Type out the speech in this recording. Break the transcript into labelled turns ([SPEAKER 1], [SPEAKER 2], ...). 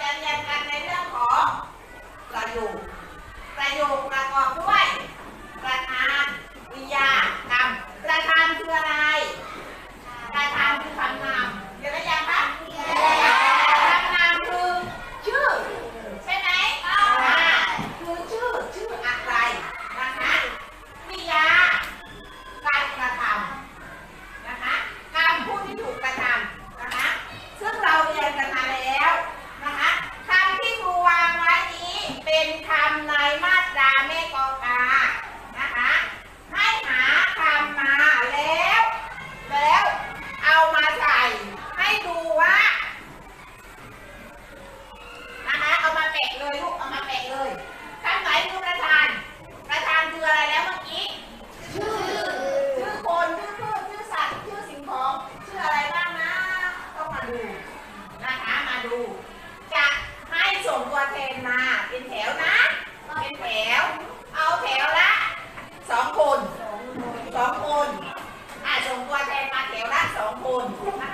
[SPEAKER 1] จะเรียนกันในเรื่องของประโยคประโยคประกอบด้วย องคนนะคะ